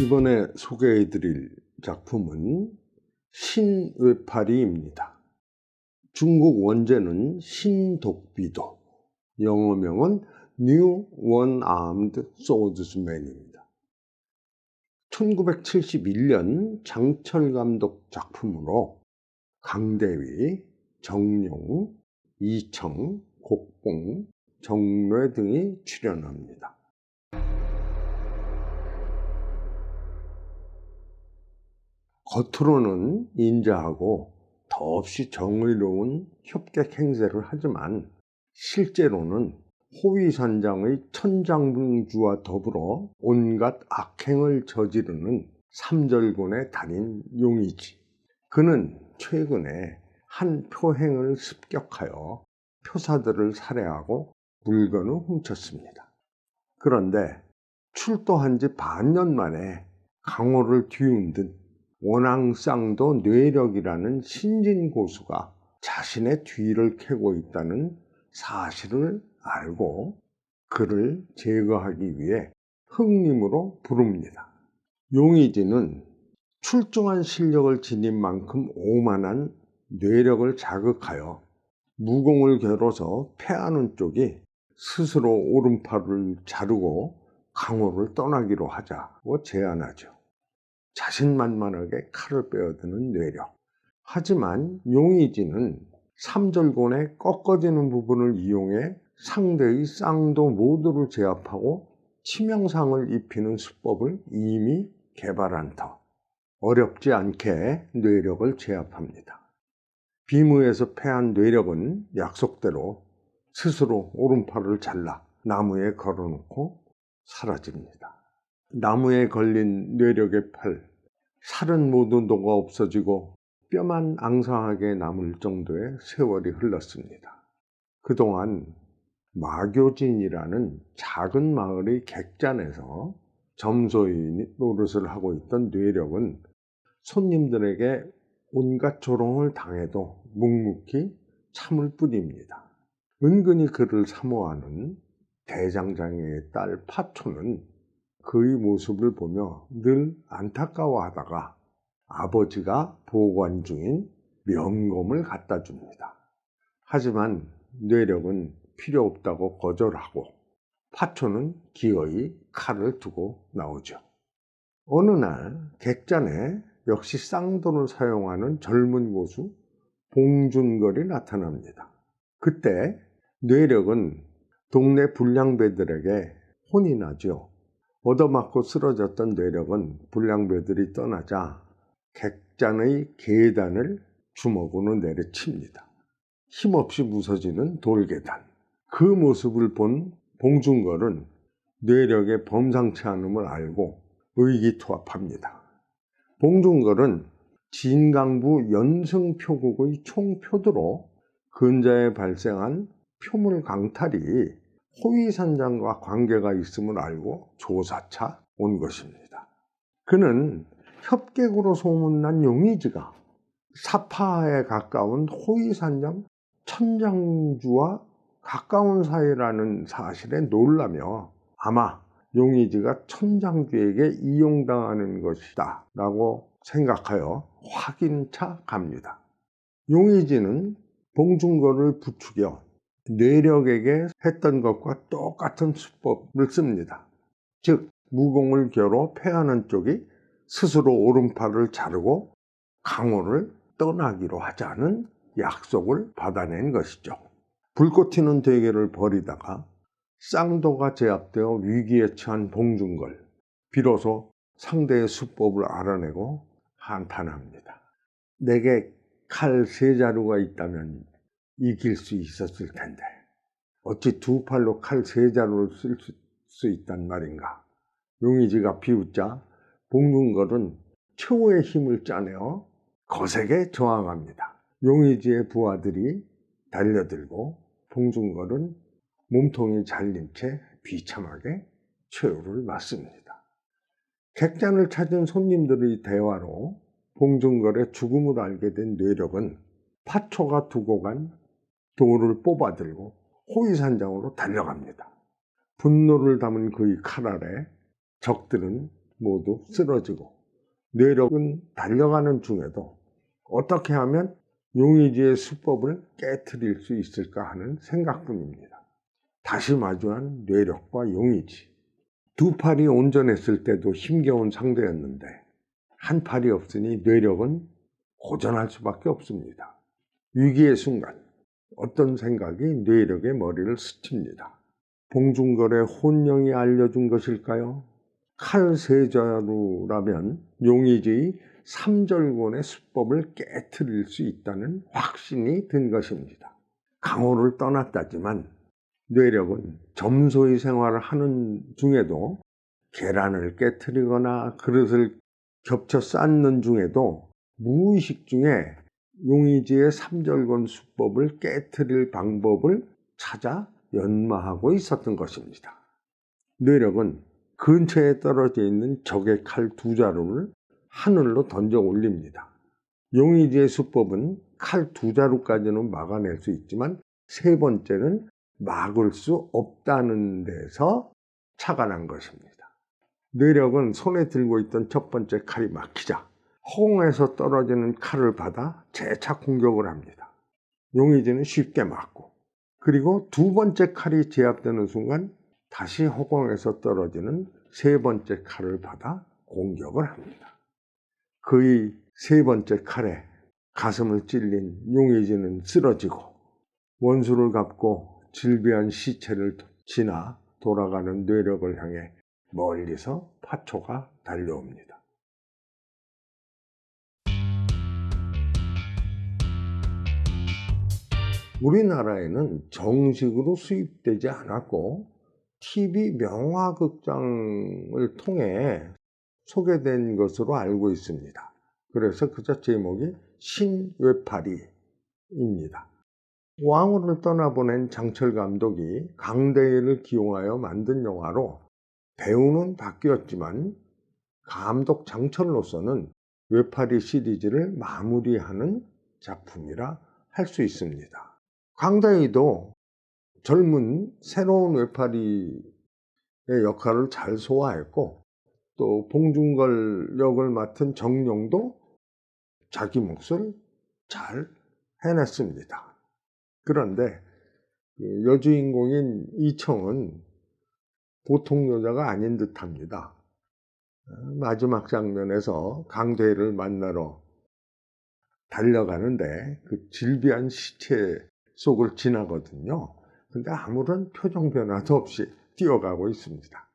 이번에 소개해드릴 작품은 신외파리입니다. 중국 원제는 신독비도, 영어명은 New One-Armed Swordsman입니다. 1971년 장철 감독 작품으로 강대위, 정용, 이청, 곡봉, 정례 등이 출연합니다. 겉으로는 인자하고 더없이 정의로운 협객 행세를 하지만 실제로는 호위산장의 천장분주와 더불어 온갖 악행을 저지르는 삼절군의 달인 용이지. 그는 최근에 한 표행을 습격하여 표사들을 살해하고 물건을 훔쳤습니다. 그런데 출도한 지 반년 만에 강호를 뒤흔든 원앙쌍도 뇌력이라는 신진 고수가 자신의 뒤를 캐고 있다는 사실을 알고 그를 제거하기 위해 흥림으로 부릅니다. 용의진은 출중한 실력을 지닌 만큼 오만한 뇌력을 자극하여 무공을 겨뤄서 패하는 쪽이 스스로 오른팔을 자르고 강호를 떠나기로 하자고 제안하죠. 자신만만하게 칼을 빼어드는 뇌력. 하지만 용의진은 삼절곤의 꺾어지는 부분을 이용해 상대의 쌍도 모두를 제압하고 치명상을 입히는 수법을 이미 개발한 터 어렵지 않게 뇌력을 제압합니다. 비무에서 패한 뇌력은 약속대로 스스로 오른팔을 잘라 나무에 걸어놓고 사라집니다. 나무에 걸린 뇌력의 팔, 살은 모두 녹아 없어지고 뼈만 앙상하게 남을 정도의 세월이 흘렀습니다. 그동안 마교진이라는 작은 마을의 객잔에서 점소인 노릇을 하고 있던 뇌력은 손님들에게 온갖 조롱을 당해도 묵묵히 참을 뿐입니다. 은근히 그를 사모하는 대장장의 딸 파초는 그의 모습을 보며 늘 안타까워하다가 아버지가 보관 중인 명검을 갖다 줍니다. 하지만 뇌력은 필요 없다고 거절하고 파초는 기어이 칼을 두고 나오죠. 어느 날 객잔에 역시 쌍돈을 사용하는 젊은 고수 봉준걸이 나타납니다. 그때 뇌력은 동네 불량배들에게 혼이 나죠. 얻어맞고 쓰러졌던 뇌력은 불량배들이 떠나자 객잔의 계단을 주먹으로 내려칩니다. 힘없이 무서지는 돌계단. 그 모습을 본 봉준걸은 뇌력의 범상치 않음을 알고 의기투합합니다. 봉준걸은 진강부 연승표국의 총표도로 근자에 발생한 표물 강탈이 호위산장과 관계가 있음을 알고 조사차 온 것입니다. 그는 협객으로 소문난 용의지가 사파에 가까운 호위산장 천장주와 가까운 사이라는 사실에 놀라며 아마 용의지가 천장주에게 이용당하는 것이다 라고 생각하여 확인차 갑니다. 용의지는 봉준거를 부추겨 뇌력에게 했던 것과 똑같은 수법을 씁니다. 즉, 무공을 겨뤄 패하는 쪽이 스스로 오른팔을 자르고 강호를 떠나기로 하자는 약속을 받아낸 것이죠. 불꽃 튀는 대결을 벌이다가 쌍도가 제압되어 위기에 처한 봉준걸, 비로소 상대의 수법을 알아내고 한탄합니다. 내게 칼 세 자루가 있다면 이길 수 있었을 텐데 어찌 두 팔로 칼 세 자루를 쓸 수 있단 말인가. 용의지가 비웃자 봉준걸은 최후의 힘을 짜내어 거세게 저항합니다. 용의지의 부하들이 달려들고 봉준걸은 몸통이 잘린 채 비참하게 최후를 맞습니다. 객잔을 찾은 손님들의 대화로 봉준걸의 죽음을 알게 된 뇌력은 파초가 두고 간 돌을 뽑아들고 호위산장으로 달려갑니다. 분노를 담은 그의 칼 아래 적들은 모두 쓰러지고 뇌력은 달려가는 중에도 어떻게 하면 용의지의 수법을 깨뜨릴 수 있을까 하는 생각뿐입니다. 다시 마주한 뇌력과 용의지. 두 팔이 온전했을 때도 힘겨운 상대였는데 한 팔이 없으니 뇌력은 고전할 수밖에 없습니다. 위기의 순간 어떤 생각이 뇌력의 머리를 스칩니다. 봉중걸의 혼령이 알려준 것일까요? 칼세자루라면 용의지의 삼절곤의 수법을 깨뜨릴 수 있다는 확신이 든 것입니다. 강호를 떠났다지만 뇌력은 점소의 생활을 하는 중에도 계란을 깨뜨리거나 그릇을 겹쳐 쌓는 중에도 무의식 중에 용의지의 삼절곤 수법을 깨뜨릴 방법을 찾아 연마하고 있었던 것입니다. 뇌력은 근처에 떨어져 있는 적의 칼 두 자루를 하늘로 던져 올립니다. 용의지의 수법은 칼 두 자루까지는 막아낼 수 있지만 세 번째는 막을 수 없다는 데서 난 것입니다. 뇌력은 손에 들고 있던 첫 번째 칼이 막히자 허공에서 떨어지는 칼을 받아 재차 공격을 합니다. 용의지는 쉽게 맞고 그리고 두 번째 칼이 제압되는 순간 다시 허공에서 떨어지는 세 번째 칼을 받아 공격을 합니다. 그의 세 번째 칼에 가슴을 찔린 용의지는 쓰러지고 원수를 갚고 질비한 시체를 지나 돌아가는 뇌력을 향해 멀리서 파초가 달려옵니다. 우리나라에는 정식으로 수입되지 않았고 TV 명화극장을 통해 소개된 것으로 알고 있습니다. 그래서 그저 제목이 신외파리입니다. 왕후를 떠나보낸 장철 감독이 강대일을 기용하여 만든 영화로 배우는 바뀌었지만 감독 장철로서는 외파리 시리즈를 마무리하는 작품이라 할 수 있습니다. 강다희도 젊은 새로운 외파리의 역할을 잘 소화했고 또 봉중걸 역을 맡은 정용도 자기 몫을 잘 해냈습니다. 그런데 그 여주인공인 이청은 보통 여자가 아닌 듯합니다. 마지막 장면에서 강대를 만나러 달려가는데 그 질비한 시체 속을 지나거든요. 근데 아무런 표정 변화도 없이 뛰어가고 있습니다.